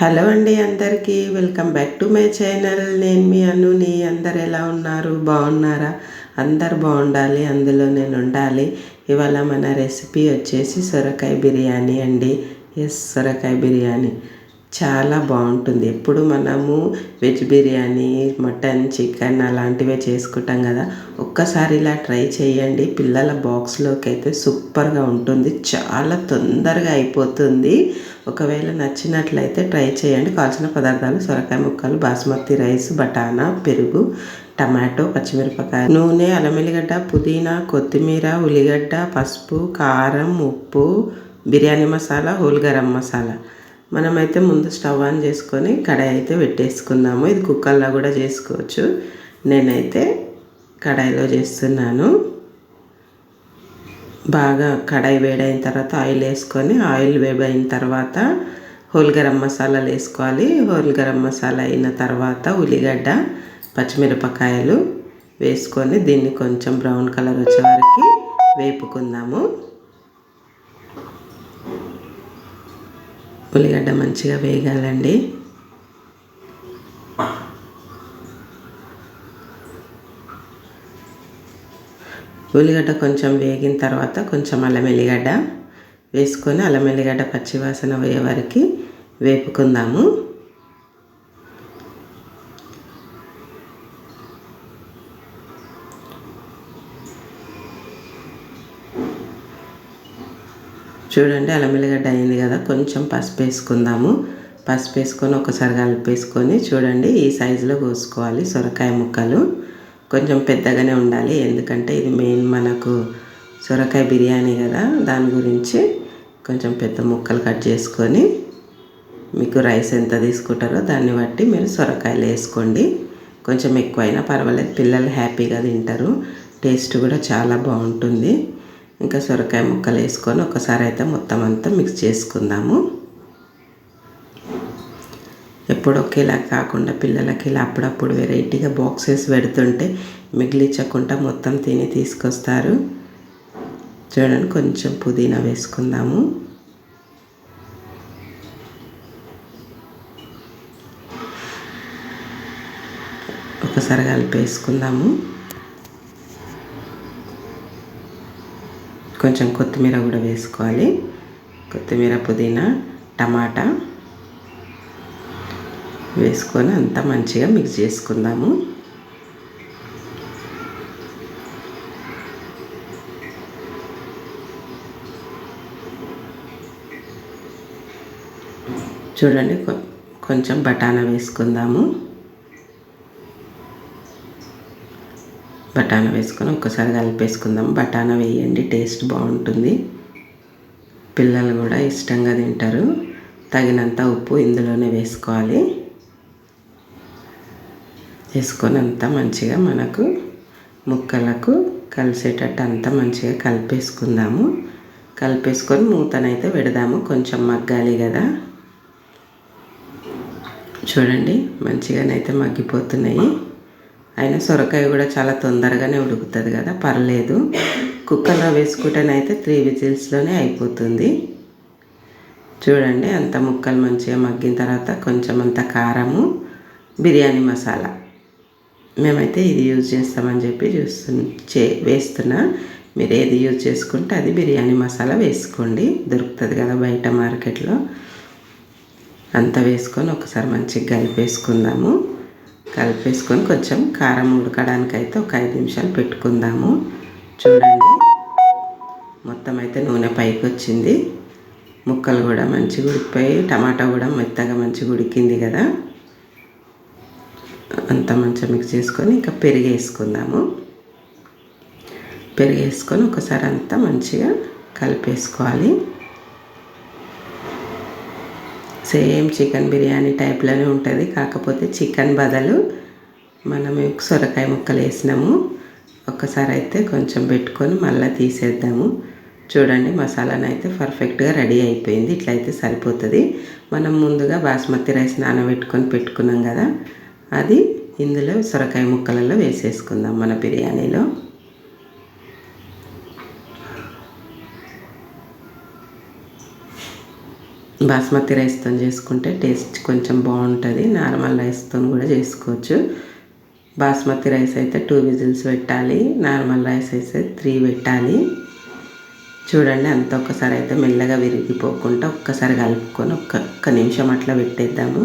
Hello అండి అందరికీ welcome back to my channel. నేను మీ అనుని. అందరు ఎలా ఉన్నారు? బాగున్నారా? అందరు బాగుండాలి అందులో నేను ఉండాలి. ఇవాళ మన రెసిపీ వచ్చేసి సొరకాయ బిర్యానీ అండి. ఎస్ సొరకాయ బిర్యానీ. చాలా బాగుంటుంది. ఎప్పుడు మనము వెజ్ బిర్యానీ మటన్ చికెన్ అలాంటివే చేసుకుంటాం కదా. ఒక్కసారి ఇలా ట్రై చేయండి. పిల్లల బాక్స్లోకి అయితే సూపర్గా ఉంటుంది. చాలా తొందరగా అయిపోతుంది. ఒకవేళ నచ్చినట్లయితే ట్రై చేయండి. కావాల్సిన పదార్థాలు సొరకాయ ముక్కలు బాస్మతి రైస్ బఠానా పెరుగు టమాటో పచ్చిమిరపకాయ నూనె అల్లమెల్లిగడ్డ పుదీనా కొత్తిమీర ఉల్లిగడ్డ పసుపు కారం ఉప్పు బిర్యానీ మసాలా హోల్ గరం మసాలా. మనమైతే ముందు స్టవ్ ఆన్ చేసుకొని కడాయి అయితే పెట్టేసుకున్నాము ఇది కుక్కర్లో కూడా చేసుకోవచ్చు. నేనైతే కడాయిలో చేస్తున్నాను. బాగా కడాయి వేడైన తర్వాత ఆయిల్ వేసుకొని ఆయిల్ వేడైన తర్వాత హోల్ గరం మసాలాలు వేసుకోవాలి. హోల్ గరం మసాలా అయిన తర్వాత ఉల్లిగడ్డ పచ్చిమిరపకాయలు వేసుకొని దీన్ని కొంచెం బ్రౌన్ కలర్ వచ్చే వరకు వేపుకుందాము. ఉల్లిగడ్డ మంచిగా వేగాలండి. ఉల్లిగడ్డ కొంచెం వేగిన తర్వాత కొంచెం అల్లం ఎల్లిగడ్డ వేసుకొని అల్లం ఎల్లిగడ్డ పచ్చివాసన పోయే వరకు వేపుకుందాము. చూడండి అల్లం ఎల్లిగడ్డ అయింది కదా కొంచెం పసుపు వేసుకుందాము. పసుపు వేసుకొని ఒకసారి కలిపేసుకొని చూడండి ఈ సైజులో కోసుకోవాలి సొరకాయ ముక్కలు. కొంచెం పెద్దగానే ఉండాలి ఎందుకంటే ఇది మెయిన్ మనకు సొరకాయ బిర్యానీ కదా దాని గురించి కొంచెం పెద్ద ముక్కలు కట్ చేసుకొని మీకు రైస్ ఎంత తీసుకుంటారో దాన్ని బట్టి మీరు సొరకాయలు వేసుకోండి. కొంచెం ఎక్కువైనా పర్వాలేదు పిల్లలు హ్యాపీగా తింటారు టేస్ట్ కూడా చాలా బాగుంటుంది. ఇంకా సొరకాయ ముక్కలు వేసుకొని ఒకసారి అయితే మొత్తం అంతా మిక్స్ చేసుకుందాము. ఎప్పుడు ఒకేలా కాకుండా పిల్లలకి ఇలా అప్పుడప్పుడు వెరైటీగా బాక్సెస్ పెడుతుంటే మిగిలించకుండా మొత్తం తిని తీసుకొస్తారు. చూడండి కొంచెం పుదీనా వేసుకుందాము. ఒకసారి కలిపేసుకుందాము. కొంచెం కొత్తిమీర కూడా వేసుకోవాలి. కొత్తిమీర పుదీనా టమాటా వేసుకొని అంతా మంచిగా మిక్స్ చేసుకుందాము. చూడండి కొంచెం బఠానా వేసుకుందాము. బఠానా వేసుకొని ఒక్కసారి కలిపేసుకుందాం. బఠానా వేయండి టేస్ట్ బాగుంటుంది. పిల్లలు కూడా ఇష్టంగా తింటారు. తగినంత ఉప్పు ఇందులోనే వేసుకోవాలి. వేసుకొని అంతా మంచిగా మనకు ముక్కలకు కలిసేటట్టు అంతా మంచిగా కలిపేసుకుందాము. కలిపేసుకొని మూతనైతే పెడదాము కొంచెం మగ్గాలి కదా. చూడండి మంచిగానైతే మగ్గిపోతున్నాయి. అయినా సొరకాయ కూడా చాలా తొందరగానే ఉడుకుతుంది కదా పర్లేదు. కుక్కర్లో వేసుకుంటేనైతే త్రీ విజిల్స్లోనే అయిపోతుంది. చూడండి అంత ముక్కలు మంచిగా మగ్గిన తర్వాత కొంచెం అంత కారము బిర్యానీ మసాలా. మేమైతే ఇది యూజ్ చేస్తామని చెప్పి చూస్తు చే వేస్తున్నా. మీరు ఏది యూజ్ చేసుకుంటే అది బిర్యానీ మసాలా వేసుకోండి. దొరుకుతుంది కదా బయట మార్కెట్లో. అంతా వేసుకొని ఒకసారి మంచిగా కలిపేసుకుందాము. కలిపేసుకొని కొంచెం కారం ఉడకడానికి అయితే ఒక ఐదు నిమిషాలు పెట్టుకుందాము. చూడండి. మొత్తం అయితే నూనె పైకి వచ్చింది. ముక్కలు కూడా మంచిగా ఉడికిపోయి టమాటా కూడా మెత్తగా మంచిగా ఉడికింది కదా. అంతా మంచిగా మిక్స్ చేసుకొని ఇంకా పెరుగు వేసుకుందాము. పెరుగు వేసుకొని ఒకసారి అంతా మంచిగా కలిపేసుకోవాలి. సేమ్ చికెన్ బిర్యానీ టైప్లోనే ఉంటుంది. కాకపోతే చికెన్ బదులు మనం సొరకాయ ముక్కలు వేసినాము. ఒక్కసారి అయితే కొంచెం పెట్టుకొని మళ్ళీ తీసేద్దాము. చూడండి మసాలాను అయితే పర్ఫెక్ట్గా రెడీ అయిపోయింది. ఇట్లయితే సరిపోతుంది. మనం ముందుగా బాస్మతి రైస్ నానబెట్టుకొని పెట్టుకున్నాం కదా అది ఇందులో సొరకాయ ముక్కలలో వేసేసుకుందాం మన బిర్యానీలో. బాస్మతి రైస్తో చేసుకుంటే టేస్ట్ కొంచెం బాగుంటుంది. నార్మల్ రైస్తో కూడా చేసుకోవచ్చు. బాస్మతి రైస్ అయితే టూ విజిల్స్ పెట్టాలి. నార్మల్ రైస్ అయితే త్రీ పెట్టాలి. చూడండి అంత ఒక్కసారి అయితే మెల్లగా విరిగిపోకుండా ఒక్కసారి కలుపుకొని ఒక్క ఒక్క నిమిషం అట్లా పెట్టేద్దాము.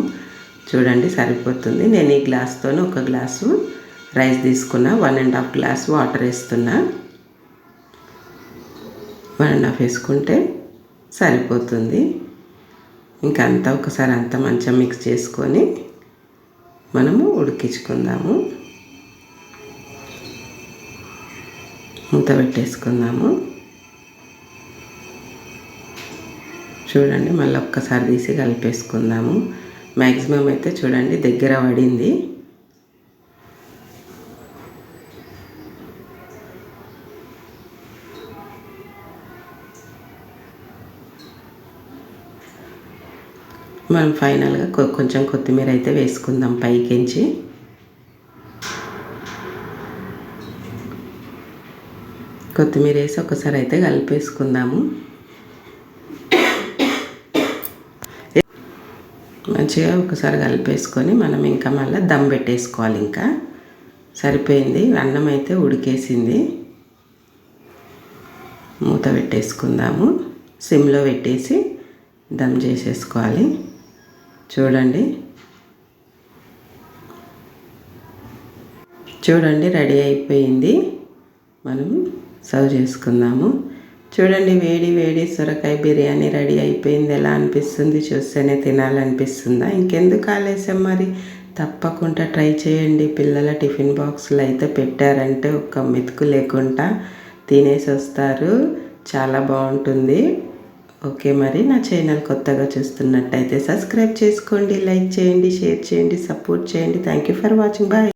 చూడండి సరిపోతుంది. నేను ఈ గ్లాస్తో ఒక గ్లాసు రైస్ తీసుకున్నా. One and half glass water వేస్తున్నా. వన్ అండ్ హాఫ్ వేసుకుంటే సరిపోతుంది. ఇంకా అంతా ఒకసారి అంతా మంచిగా మిక్స్ చేసుకొని మనము ఉడికించుకుందాము. మూత పెట్టేసుకుందాము. చూడండి మళ్ళీ ఒక్కసారి తీసి కలిపేసుకుందాము. మ్యాక్సిమం అయితే చూడండి దగ్గర పడింది. మనం ఫైనల్గా కొంచెం కొత్తిమీర అయితే వేసుకుందాం పైకించి. కొత్తిమీర వేసి ఒకసారి అయితే కలిపేసుకుందాము. మంచిగా ఒకసారి కలిపేసుకొని మనం ఇంకా మళ్ళీ దమ్ పెట్టేసుకోవాలి ఇంకా. సరిపోయింది. అన్నం అయితే ఉడికేసింది. మూత పెట్టేసుకుందాము. సిమ్లో పెట్టేసి దమ్ చేసేసుకోవాలి. చూడండి. చూడండి రెడీ అయిపోయింది. మనం సర్వ్ చేసుకుందాము. చూడండి వేడి వేడి సొరకాయ బిర్యానీ రెడీ అయిపోయింది. ఎలా అనిపిస్తుంది? చూస్తేనే తినాలనిపిస్తుందా? ఇంకెందుకు ఆలస్యం మరి? తప్పకుండా ట్రై చేయండి. పిల్లల టిఫిన్ బాక్సులు అయితే పెట్టారంటే ఒక్క మెతుకు లేకుండా తినేసి వస్తారు చాలా బాగుంటుంది. ఓకే మరి నా ఛానల్ కొత్తగా చూస్తున్నట్టయితే సబ్స్క్రైబ్ చేసుకోండి లైక్ చేయండి షేర్ చేయండి సపోర్ట్ చేయండి. Thank you for watching bye